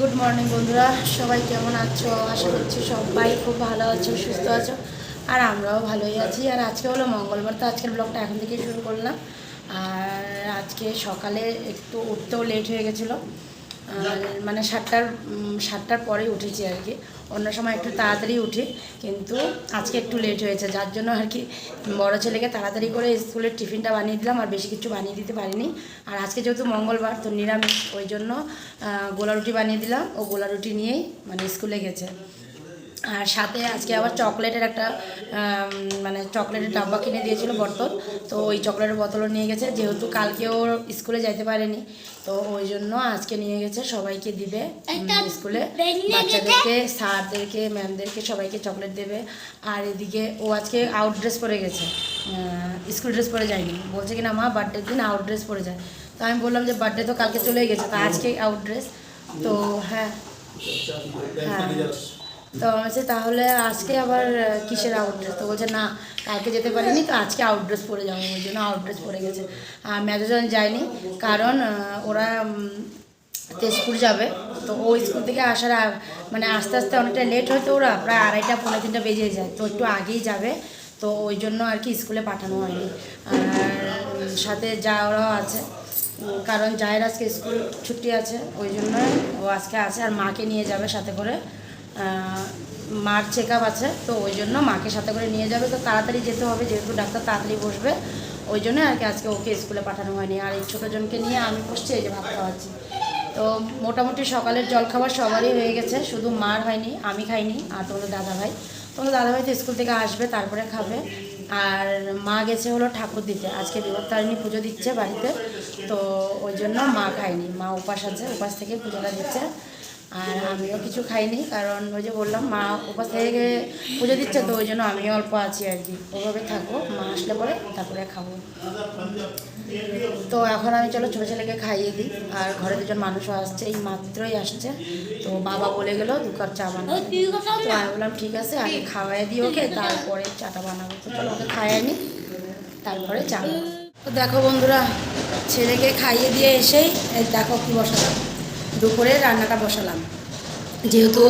Good morning বন্ধুরা। সবাই কেমন আছো? আশা করছি সবাই খুব ভালো আছো, সুস্থ আছো। আর আমরাও ভালোই আছি। আর আজকে হলো মঙ্গলবার, তো আজকের ব্লগটা এখন থেকেই শুরু করলাম। আর আজকে সকালে একটু উঠতেও লেট হয়ে গেছিল। মানে সাতটার সাতটার পরেই উঠেছি আর কি। অন্য সময় একটু তাড়াতাড়ি উঠি, কিন্তু আজকে একটু লেট হয়েছে, যার জন্য আর কি বড়ো ছেলেকে তাড়াতাড়ি করে স্কুলের টিফিনটা বানিয়ে দিলাম, আর বেশি কিছু বানিয়ে দিতে পারিনি। আর আজকে যেহেতু মঙ্গলবার, তো নিরামিষ, ওই জন্য গোলা রুটি বানিয়ে দিলাম, ও গোলা রুটি নিয়েই মানে স্কুলে গেছে। আর সাথে আজকে আবার চকলেটের একটা মানে চকলেটের ডাব্বা কিনে দিয়েছিল বর্তন। তো ওই চকলেটের বোতলও নিয়ে গেছে যেহেতু কালকে ও স্কুলে যাইতে পারেনি তো ওই জন্য আজকে নিয়ে গেছে সবাইকে দিবে। স্কুলে বাচ্চাদেরকে স্যারদেরকে ম্যামদেরকে সবাইকে চকলেট দেবে। আর এদিকে ও আজকে আউট ড্রেস পরে গেছে। স্কুল ড্রেস পরে যায়নি। বলছে কি না মা বার্থডের দিন আউট ড্রেস পরে যায়। তো আমি বললাম যে বার্থডে তো কালকে চলেই গেছে তো আজকে আউট ড্রেস তো হ্যাঁ হ্যাঁ। তো বলছে, তাহলে আজকে আবার কিসের আউট ড্রেস তো বলছে, না, কালকে যেতে পারিনি, তো আজকে আউট ড্রেস পরে যাব। ওই জন্য আউট ড্রেস পরে গেছে। আর ম্যাজোজন যায়নি কারণ ওরা তেজপুর যাবে। তো ওই স্কুল থেকে আসার মানে আস্তে আস্তে অনেকটা লেট হয়তো ওরা, প্রায় আড়াইটা পনেরো তিনটা বেজে যায়। তো একটু আগেই যাবে। তো ওই জন্য আর কি স্কুলে পাঠানো হয়নি। আর সাথে যা ওরাও আছে কারণ জায়ের আজকে স্কুল ছুটি আছে, ওই জন্য ও আজকে আছে আর মাকে নিয়ে যাবে সাথে করে। মার চেক আছে, তো ওই জন্য মাকে সাথে করে নিয়ে যাবে। তো তাড়াতাড়ি যেতে হবে, যেহেতু ডাক্তার তাড়াতাড়ি বসবে, ওই জন্য আর কি আজকে ওকে স্কুলে পাঠানো হয়নি। আর এই ছোটো জনকে নিয়ে আমি বসছি, এই যে ভাত খাওয়াচ্ছি। তো মোটামুটি সকালের জলখাবার সবারই হয়ে গেছে, শুধু মার হয়নি, আমি খাইনি, আর তোমাদের দাদা ভাই তোমাদের দাদা ভাই তো স্কুল থেকে আসবে, তারপরে খাবে। আর মা গেছে হলো ঠাকুর দিতে, আজকে বিপত্তারিণী পুজো দিচ্ছে বাড়িতে, তো ওই জন্য মা খায়নি, মা উপাস আছে, উপাস থেকে পুজোটা দিচ্ছে। আর আমিও কিছু খাইনি কারণ ওই যে বললাম মা উপাস থেকে পুজো দিচ্ছে তো ওই জন্য আমিও অল্প আছি আর কি। ওভাবে থাকব মা আসলে পরে তারপরে খাব। তো এখন আমি চলো ছোটো ছেলেকে খাইয়ে দিই আর ঘরে দুজন মানুষও আসছে এই মাত্রই আসছে। তো বাবা বলে গেলো দু কাপ চা বানাবো। তো আমি বললাম ঠিক আছে আগে খাওয়াই দিই ওকে তারপরে চাটা বানাবো। তো চলো ওকে খাইয়ে নিই তারপরে চা তো দেখো বন্ধুরা ছেলেকে খাইয়ে দিয়ে এসেই দেখো কি বসালাম দুপুরে রান্নাটা বসালাম। যেহেতু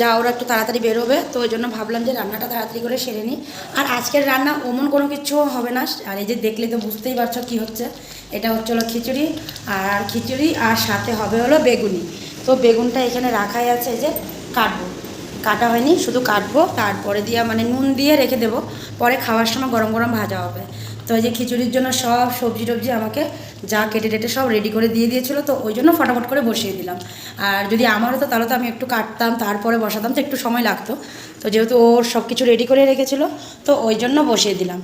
যা ওরা একটু তাড়াতাড়ি বেরোবে, তো ওই জন্য ভাবলাম যে রান্নাটা তাড়াতাড়ি করে সেরে নিই। আর আজকের রান্না অমন কোনো কিছু হবে না, আর এই যে দেখলে তো বুঝতেই পারছ কি হচ্ছে। এটা হচ্ছে হলো খিচুড়ি, আর খিচুড়ি, আর সাথে হবে হলো বেগুনি। তো বেগুনটা এখানে রাখাই আছে যে কাটবো। কাটা হয়নি, শুধু কাটবো, তারপরে দিয়ে মানে নুন দিয়ে রেখে দেবো। পরে খাওয়ার সময় গরম গরম ভাজা হবে। তো ওই যে খিচুড়ির জন্য সব সবজি টবজি আমাকে যা কেটে টেটে সব রেডি করে দিয়ে দিয়েছিলো, তো ওই জন্য ফটাফট করে বসিয়ে দিলাম। আর যদি আমার হতো তাহলে তো আমি একটু কাটতাম, তারপরে বসাতাম, তো একটু সময় লাগতো। তো যেহেতু ও সব কিছু রেডি করে রেখেছিলো, তো ওই জন্য বসিয়ে দিলাম।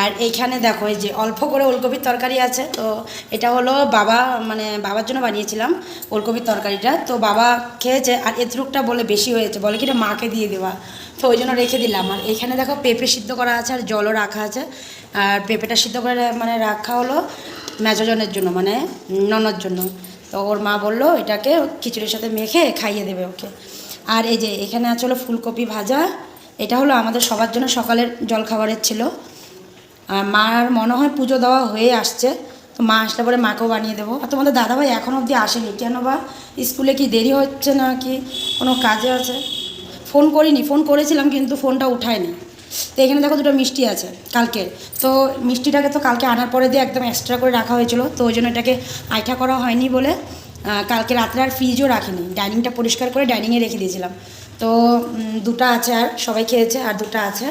আর এইখানে দেখো, এই যে অল্প করে ওলকপির তরকারি আছে, তো এটা হলো বাবা মানে বাবার জন্য বানিয়েছিলাম ওলকপির তরকারিটা। তো বাবা খেয়েছে, আর এতটুকটা বলে বেশি হয়েছে, বলে কি এটা মাকে দিয়ে দেওয়া। তো ওই জন্য রেখে দিলাম। আর এখানে দেখো পেঁপে সিদ্ধ করা আছে, আর জলও রাখা আছে। আর পেঁপেটা সিদ্ধ করে মানে রাখা হলো মেজোজনের জন্য মানে ননর জন্য। তো ওর মা বলল, এটাকে খিচুড়ির সাথে মেখে খাইয়ে দেবে ওকে। আর এই যে এখানে আছে হলো ফুলকপি ভাজা। এটা হলো আমাদের সবার জন্য সকালের জলখাবারের ছিল। আর মার মনে হয় পুজো দেওয়া হয়ে আসছে। তো মা আসলে পরে মাকেও বানিয়ে দেবো। আর তোমাদের দাদাভাই এখন অবধি আসেনি। কেন বা? স্কুলে কি দেরি হচ্ছে না কি কোনো কাজে আছে? ফোন করিনি, ফোন করেছিলাম কিন্তু ফোনটা উঠায়নি। তো এখানে দেখো দুটো মিষ্টি আছে কালকের। তো মিষ্টিটাকে তো কালকে আনার পরে দিয়ে একদম এক্সট্রা করে রাখা হয়েছিল। তো ওই জন্য এটাকে আইঠা করা হয়নি বলে কালকে রাত্রে আর ফ্রিজও রাখিনি। ডাইনিংটা পরিষ্কার করে ডাইনিংয়ে রেখে দিয়েছিলাম। তো দুটো আছে আর সবাই খেয়েছে আর দুটো আছে।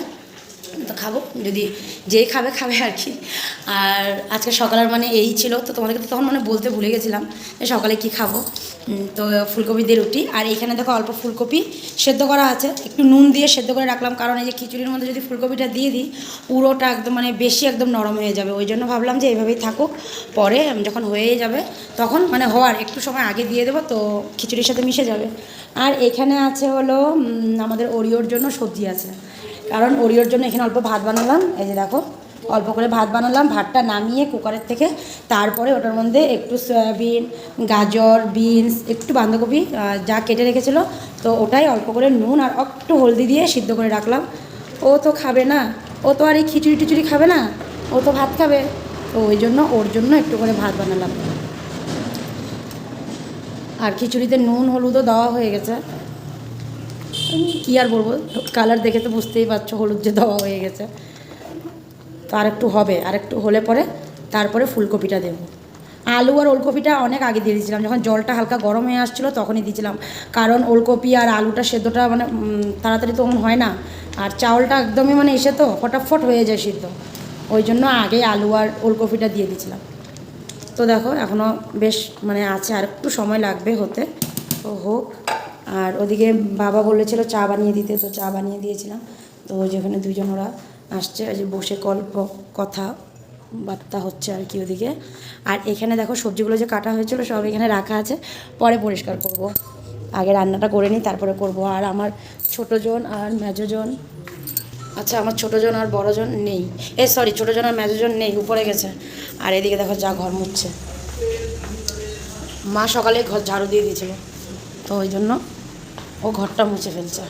তো খাব, যদি যেই খাবে খাবে আর কি। আর আজকে সকালের মানে এই ছিল, তো তোমাদেরকে তো তখন মানে বলতে ভুলে গেছিলাম যে সকালে কি খাব। তো ফুলকপি দিয়ে রুটি। আর এখানে দেখো অল্প ফুলকপি সেদ্ধ করা আছে। একটু নুন দিয়ে সেদ্ধ করে রাখলাম, কারণ এই যে খিচুড়ির মধ্যে যদি ফুলকপিটা দিয়ে দিই, পুরোটা একদম মানে বেশি একদম নরম হয়ে যাবে। ওই জন্য ভাবলাম যে এইভাবেই থাকুক। পরে যখন হয়ে যাবে, তখন মানে হওয়ার একটু সময় আগে দিয়ে দেবো, তো খিচুড়ির সাথে মিশে যাবে। আর এখানে আছে হলো আমাদের ওরিওর জন্য সবজি আছে। কারণ ওরিওর জন্য এখানে অল্প ভাত বানালাম, এই যে দেখো, অল্প করে ভাত বানালাম, ভাতটা নামিয়ে কুকারের থেকে তারপরে ওটার মধ্যে একটু সয়াবিন, গাজর, বিনস, একটু বাঁধাকপি যা কেটে রেখেছিলো, তো ওটাই অল্প করে নুন আর একটু হলদি দিয়ে সিদ্ধ করে রাখলাম। ও তো খাবে না, ও তো আর এই খিচুড়ি টিচুড়ি খাবে না, ও তো ভাত খাবে, তো ওই জন্য ওর জন্য একটু করে ভাত বানালাম। আর খিচুড়িতে নুন, হলুদও দেওয়া হয়ে গেছে। কি আর বলব? কালার দেখে তো বুঝতেই পারছ হলুদ যে দেওয়া হয়ে গেছে। তো আর একটু হবে আর একটু হলে পরে তারপরে ফুলকপিটা দেবো। আলু আর ওলকপিটা অনেক আগে দিয়ে দিয়েছিলাম, যখন জলটা হালকা গরম হয়ে আসছিল তখনই দিয়েছিলাম। কারণ ওলকপি আর আলুটা সেদ্ধটা মানে তাড়াতাড়ি তখন হয় না। আর চাউলটা একদমই মানে এসে তো ফটাফট হয়ে যায় সিদ্ধ। ওই জন্য আগে আলু আর ওলকপিটা দিয়ে দিয়েছিলাম। তো দেখো এখনও বেশ মানে আছে আর একটু সময় লাগবে হতে। তো হোক। আর ওদিকে বাবা বলেছিল চা বানিয়ে দিতে, তো চা বানিয়ে দিয়েছিলাম। তো যেখানে দুজন ওরা আসছে যে বসে গল্প, কথা, বার্তা হচ্ছে আর কি ওদিকে। আর এখানে দেখো সবজিগুলো যে কাটা হয়েছিল সব এখানে রাখা আছে, পরে পরিষ্কার করব। আগে রান্নাটা করে নিই, তারপরে করব। আর আমার ছোটো জন আর মেজো জন আচ্ছা আমার ছোটো জন আর বড় জন নেই। এ সরি ছোটো জন আর মেজো জন নেই, উপরে গেছে। আর এদিকে দেখো যা ঘর মুছছে। মা সকালে ঘর ঝাড়ু দিয়ে দিয়েছিল, তো ওই জন্য ও ঘরটা মুছে ফেলছে।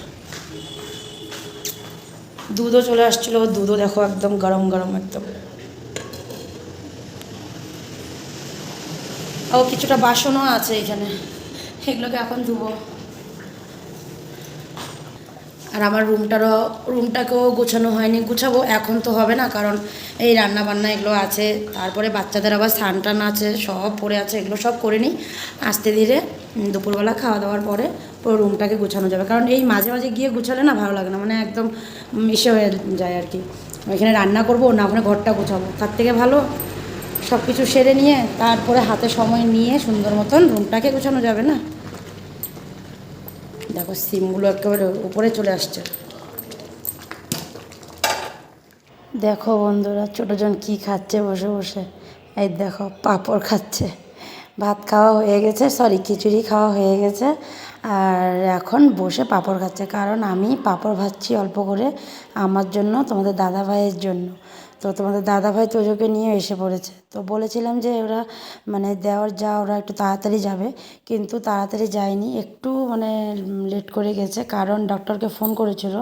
দুধও চলে আসছিল, দুধও দেখো একদম গরম গরম একদম। ও কিছুটা বাসনও আছে এখানে, এগুলোকে এখন ধুবো। আর আমার রুমটারও, রুমটাকেও গোছানো হয়নি, গুছাবো এখন তো হবে না, কারণ এই রান্না বান্না এগুলো আছে, তারপরে বাচ্চাদের আবার স্নান টান আছে, সব পড়ে আছে, এগুলো সব করে নিই, আস্তে ধীরে দুপুরবেলা খাওয়া দাওয়ার পরে। পুরো রুমটাকে গুছানো যাবে। কারণ এই মাঝে মাঝে গিয়ে গুছালে না ভালো লাগে না মানে একদম মিশে হয়ে যায় আর কি। ওইখানে রান্না করব, না ওখানে ঘরটা গোছাবো। তার থেকে ভালো সব কিছু সেরে নিয়ে তারপরে হাতে সময় নিয়ে সুন্দর মতন রুমটাকে গোছানো যাবে না? দেখো, সিমগুলো একেবারে উপরে চলে আসছে। দেখো বন্ধুরা ছোটোজন কি খাচ্ছে বসে বসে। এই দেখো, পাঁপড় খাচ্ছে। ভাত খাওয়া হয়ে গেছে সরি খিচুড়ি খাওয়া হয়ে গেছে। আর এখন বসে পাঁপড় খাচ্ছে, কারণ আমি পাঁপড় ভাজছি অল্প করে আমার জন্য, তোমাদের দাদা ভাইয়ের জন্য। তো তোমাদের দাদা ভাই তোজোকে নিয়ে এসে পড়েছে। তো বলেছিলাম যে ওরা মানে দেওয়ার যা, ওরা একটু তাড়াতাড়ি যাবে, কিন্তু তাড়াতাড়ি যায়নি। একটু মানে লেট করে গেছে, কারণ ডক্টরকে ফোন করেছিল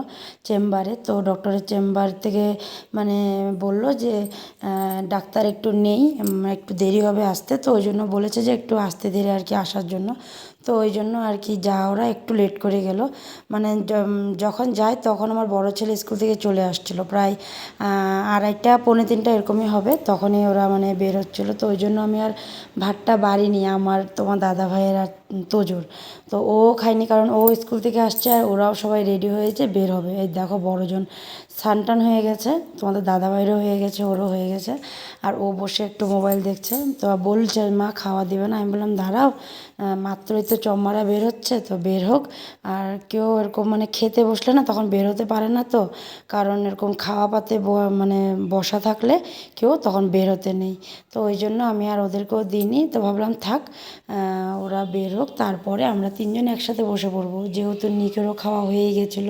চেম্বারে। তো ডক্টরের চেম্বার থেকে মানে বলল যে ডাক্তার একটু নেই, একটু দেরি হবে আসতে। তো ওই জন্য বলেছে যে, একটু আসতে ধীরে আর কি আসার জন্য। তো ওই জন্য আর কি যা ওরা একটু লেট করে গেল। মানে যখন যায় তখন আমার বড় ছেলে স্কুল থেকে চলে আসছিল প্রায় আড়াইটা, পৌনে তিনটা এরকমই হবে। তখনই ওরা মানে বের হচ্ছিল। তো ওই জন্য আমি আর ভাতটা বাড়িনি, আমার, তোমার দাদা ভাইয়ের আর তোজোর। তো ও খায়নি কারণ ও স্কুল থেকে আসছে আর ওরাও সবাই রেডি হয়েছে, বের হবে। এই দেখো বড়জন সানটান হয়ে গেছে, তোমাদের দাদা ভাইয়েরও হয়ে গেছে, ওরও হয়ে গেছে, আর ও বসে একটু মোবাইল দেখছে। তো বলছে, মা, খাওয়া দিবে না। আমি বললাম, দাঁড়াও মাত্রই তো চম্মারা বের হচ্ছে, তো বের হোক। আর কেউ এরকম মানে খেতে বসলে না, তখন বের হতে পারে না তো। কারণ এরকম খাওয়া পাতে মানে বসা থাকলে কেউ তখন বের হতে নেই। তো ওই জন্য আমি আর ওদেরকেও দিইনি। তো ভাবলাম, থাক ওরা বের হোক, তারপরে আমরা তিনজন একসাথে বসে পড়ব। যেহেতু নিকেরও খাওয়া হয়েই গেছিল,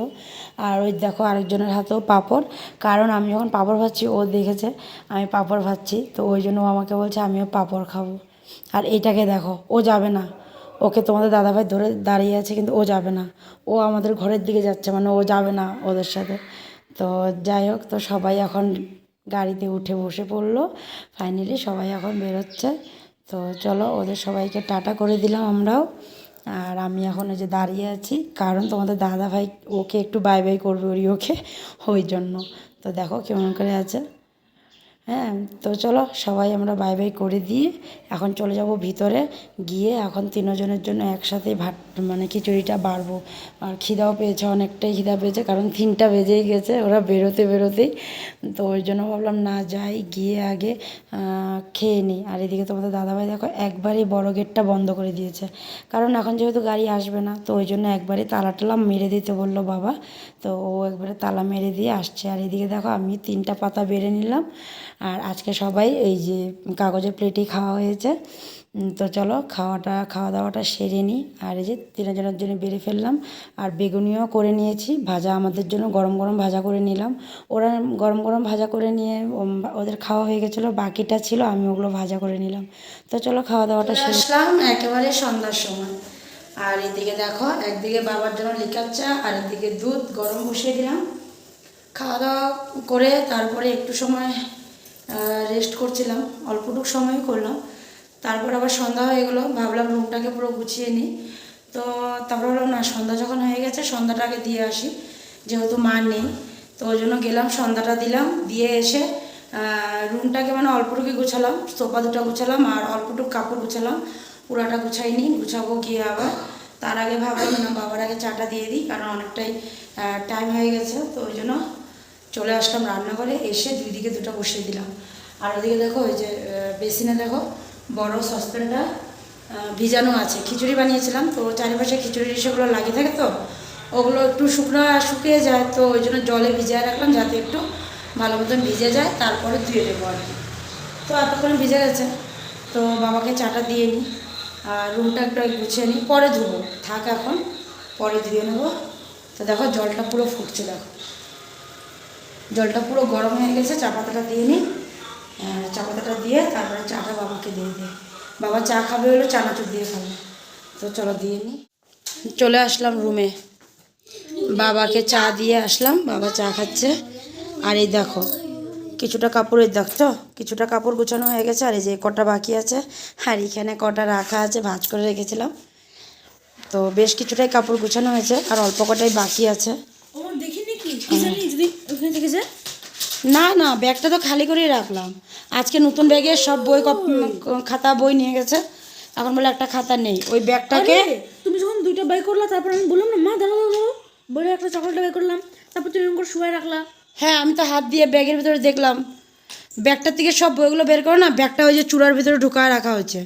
আর ওই দেখো আরেকজনের হাতেও পাঁপড়। কারণ আমি যখন পাঁপড় ভাজছি, ও দেখেছে, আমি পাঁপড় ভাজছি, তো ওই জন্য ও আমাকে বলছে, আমিও পাঁপড় খাব। আর এইটাকে দেখো, ও যাবে না। ওকে তোমাদের দাদাভাই ধরে দাঁড়িয়ে আছে, কিন্তু ও যাবে না। ও আমাদের ঘরের দিকে যাচ্ছে মানে ও যাবে না ওদের সাথে। তো যাই হোক, তো সবাই এখন গাড়িতে উঠে বসে পড়ল। ফাইনালি সবাই এখন বেরোচ্ছে। তো চলো, ওদের সবাইকে টাটা করে দিলাম আমরাও। আর আমি এখন ওই যে দাঁড়িয়ে আছি, কারণ তোমাদের দাদা ভাই ওকে একটু বাই বাই করবে ওরি ওকে, ওই জন্য। তো দেখো কেমন করে আছে। হ্যাঁ তো চলো সবাই আমরা বাই বাই করে দিয়ে এখন চলে যাব ভিতরে। গিয়ে এখন তিনজনের জন্য একসাথে ভাত মানে খিচুড়িটা বাড়বো। আর খিদাও পেয়েছে, অনেকটাই খিদা পেয়েছে, কারণ তিনটা বেজেই গেছে, ওরা বেরোতে বেরোতেই। তো ওই জন্য ভাবলাম, না যাই, গিয়ে আগে খেয়ে নিই। আর এদিকে তোমাদের দাদাভাই দেখো, একবারই বড় গেটটা বন্ধ করে দিয়েছে। কারণ এখন যেহেতু গাড়ি আসবে না, তো ওই জন্য একবারই তালা টালা মেরে দিতে বলল বাবা। তো ও একবারে তালা মেরে দিয়ে আসছে। আর এদিকে দেখো, আমি তিনটা পাতা বেড়ে নিলাম। আর আজকে সবাই এই যে কাগজের প্লেটেই খাওয়া হয়েছে। তো চলো খাওয়াটা খাওয়া দাওয়াটা সেরে নিই। আর এই যে তিনজনের জন্য বেড়ে ফেললাম। আর বেগুনিও করে নিয়েছি। ভাজা আমাদের জন্য গরম গরম ভাজা করে নিলাম। ওরা গরম গরম ভাজা করে নিয়ে ওদের খাওয়া হয়ে গেছিল। বাকিটা ছিল আমি ওগুলো ভাজা করে নিলাম। তো চলো খাওয়া দাওয়াটা সেরে আসলাম একেবারে সন্ধ্যার সময়। আর এদিকে দেখো একদিকে বাবার জন্য লিকার চা আর একদিকে দুধ গরম বসিয়ে দিলাম। খাওয়া দাওয়া করে তারপরে একটু সময় রেস্ট করছিলাম। অল্পটুক সময় করলাম। তারপর আবার সন্ধ্যা হয়ে গেলো। ভাবলাম রুমটাকে পুরো গুছিয়ে নিই। তো তারপর ভাবলাম, না, সন্ধ্যা যখন হয়ে গেছে, সন্ধ্যাটাকে দিয়ে আসি। যেহেতু মা নেই, তো ওই জন্য গেলাম, সন্ধ্যাটা দিলাম। দিয়ে এসে রুমটাকে মানে অল্পটুকু গুছালাম। সোফা দুটো গুছালাম আর অল্পটুক কাপড় গুছালাম। পুরাটা গুছাইনি গুছাবো গিয়ে আবার। তার আগে ভাবলাম, না, বাবার আগে চাটা দিয়ে দিই, কারণ অনেকটাই টাইম হয়ে গেছে। তো ওই জন্য চলে আসলাম রান্নাঘরে, এসে দুই দিকে দুটো বসিয়ে দিলাম। আর ওদিকে দেখো, ওই যে বেসিনে দেখো, বড় সসপ্যানটা ভিজানো আছে। খিচুড়ি বানিয়েছিলাম, তো চারিপাশে খিচুড়ি সেগুলো লাগিয়ে থাকে তো, ওগুলো একটু শুকনো শুকিয়ে যায়, তো ওই জন্য জলে ভিজিয়ে রাখলাম যাতে একটু ভালো মতন ভিজে যায়, তারপরে ধুয়ে দেবো আর কি। তো এতক্ষণ ভিজে গেছে। তো বাবাকে চাটা দিয়ে নিই আর রুমটা একটু গুছিয়ে নিই পরে ধুবো, থাক এখন, পরে ধুয়ে নেব। তো দেখো, জলটা পুরো ফুটছে, দেখো। জলটা পুরো গরম হয়ে গেছে চা পাতাটা দিয়ে নিই আহ, চা পাতাটা দিয়ে তারপরে চাটা বাবাকে দিয়ে দিই বাবা চা খাবে হলো চানাচুর দিয়ে খাবে। তো চলো দিয়ে নিই চলে আসলাম রুমে বাবাকে চা দিয়ে আসলাম বাবা চা খাচ্ছে। আর এই দেখো কিছুটা কাপড়ের দেখছ কিছুটা কাপড় গুছানো হয়ে গেছে আর এই যে কটা বাকি আছে আর এখানে কটা রাখা আছে ভাঁজ করে রেখেছিলাম। তো বেশ কিছুটাই কাপড় গুছানো হয়েছে আর অল্প কটাই বাকি আছে। ওখানে থেকে যায় না না ব্যাগটা তো খালি করেই রাখলাম। আজকে নতুন ব্যাগে সব বই খাতা বই নিয়ে গেছে। এখন বলে একটা খাতা নেই। ওই ব্যাগটাকে তুমি যখন দুইটা বাই করলা তারপর আমি বললাম না মা দাঁড়াও দাঁড়াও বলে একটা চকলেট বাই করলাম। তারপর তুমি করে শুয়ে রাখলা। হ্যাঁ আমি তো হাত দিয়ে ব্যাগের ভিতরে দেখলাম। ব্যাগটার থেকে সব বইগুলো বের করো না ব্যাগটা ওই যে চূড়ার ভিতরে ঢুকায় রাখা হয়েছে।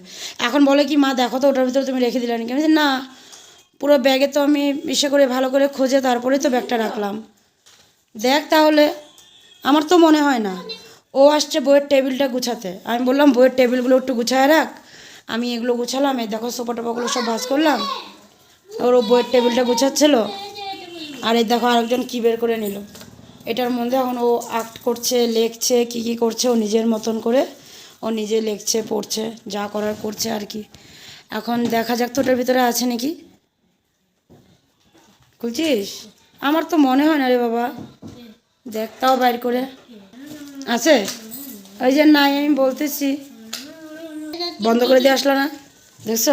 এখন বলে কি মা দেখো তো ওটার ভিতরে তুমি রেখে দিলে নাকি? আমি না পুরো ব্যাগে তো আমি ইসে করে ভালো করে খুঁজে তারপরেই তো ব্যাগটা রাখলাম। দেখ তাহলে, আমার তো মনে হয় না। ও আসছে বইয়ের টেবিলটা গুছাতে। আমি বললাম, বইয়ের টেবিলগুলো একটু গুছায় রাখ। আমি এগুলো গুছালাম, এই দেখো সোফা টোপাগুলো সব ভাজ করলাম। ওর ও বইয়ের টেবিলটা গুছাচ্ছিল। আর এই দেখো আরেকজন কী বের করে নিল। এটার মধ্যে এখন ও আর্ট করছে, লেখছে, কি কি করছে, ও নিজের মতন করে ও নিজে লেখছে, পড়ছে, যা করার করছে আর কি। এখন দেখা যাক তো ওটার ভিতরে আছে নাকি। খুলছিস? আমার তো মনে হয় না রে বাবা। দেখ, তাও বাইর করে। আছে? ওই যে নাই, আমি বলতেছি। বন্ধ করে দিয়ে আসলো না। দেখছ?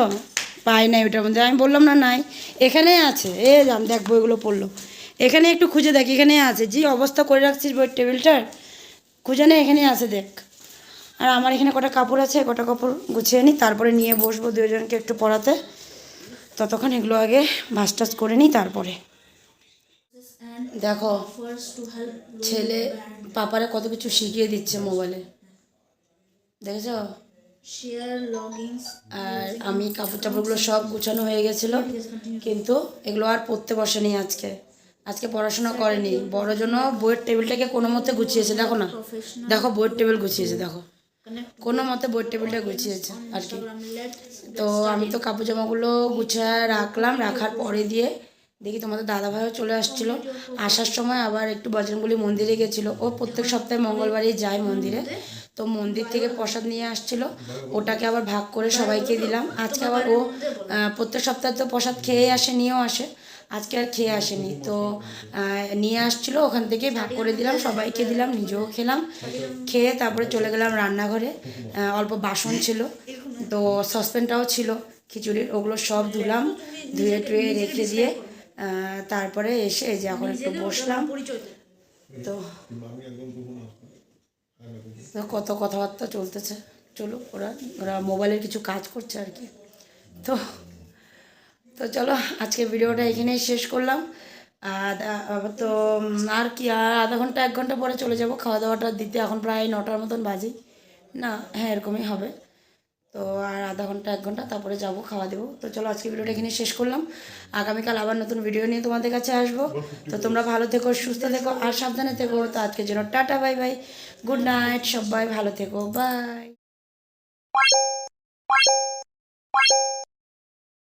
পাই নাই ওটার মধ্যে। আমি বললাম, না, নাই। এখানেই আছে। এ যান দেখ, বইগুলো পড়ল। এখানে একটু খুঁজে দেখ, এখানে আছে। যে অবস্থা করে রাখছিস বইয়ের টেবিলটার, খুঁজে নে, এখানে আছে, দেখ। আর আমার এখানে কটা কাপড় আছে, কটা কাপড় গুছিয়ে নিই তারপরে নিয়ে বসবো দুজনকে একটু পড়াতে। ততক্ষণ এগুলো আগে ভাস করে নিই তারপরে। দেখো ছেলে পাপারে কত কিছু শিখিয়ে দিচ্ছে মোবাইলে দেখেছ? আর আমি কাপড় চাপড়গুলো সব গুছানো হয়ে গেছিল কিন্তু এগুলো আর পড়তে বসেনি আজকে। আজকে পড়াশোনা করেনি। বড় জন্য বইয়ের টেবিলটাকে কোনো মতে গুছিয়েছে দেখো না। দেখো বইয়ের টেবিল গুছিয়েছে দেখো। কোনো মতে বইয়ের টেবিলটা গুছিয়েছে আর কি। তো আমি তো কাপড় জামাগুলো গুছিয়ে রাখলাম রাখার পরে দিয়ে দেখি তোমাদের দাদাভাইও চলে আসছিল। আসার সময় আবার একটু বজরঙ্গলি মন্দিরে গেছিল। ও প্রত্যেক সপ্তাহে মঙ্গলবারই যায় মন্দিরে তো মন্দির থেকে প্রসাদ নিয়ে আসছিল। ওটাকে আবার ভাগ করে সবাইকে দিলাম। আজকে আবার ও প্রত্যেক সপ্তাহে তো প্রসাদ খেয়ে আসে নিয়েও আসে। আজকে আর খেয়ে আসেনি। তো নিয়ে আসছিল ওখান থেকে ভাগ করে দিলাম সবাইকে দিলাম নিজেও খেলাম। খেয়ে তারপরে চলে গেলাম রান্নাঘরে। অল্প বাসন ছিল। তো সসপ্যানটাও ছিল খিচুড়ির ওগুলো সব ধুলাম ধুয়ে টুয়ে রেখে দিয়ে তারপরে এসে এই যে এখন একটু বসলাম। তো তো কত কথাবার্তা চলতেছে। চলো ওরা ওরা মোবাইলের কিছু কাজ করছে আর কি। তো তো চলো আজকে ভিডিওটা এখানেই শেষ করলাম। আর তো আর কি আর আধা ঘণ্টা এক ঘণ্টা পরে চলে যাব। খাওয়া দাওয়াটা দিতে এখন প্রায় নটার মতন বাজে না হ্যাঁ এরকমই হবে। তো আর আধা ঘণ্টা, এক ঘণ্টা তারপরে যাব, খাওয়া দেবো। তো চলো আজকে ভিডিওটা এখানে শেষ করলাম। আগামীকাল আবার নতুন ভিডিও নিয়ে তোমাদের কাছে আসব। তো তোমরা ভালো থেকো, সুস্থ থেকো আর সাবধানে থেকো। তো আজকের জন্য tata, bye bye. Good night সবাই ভালো থেকো। বাই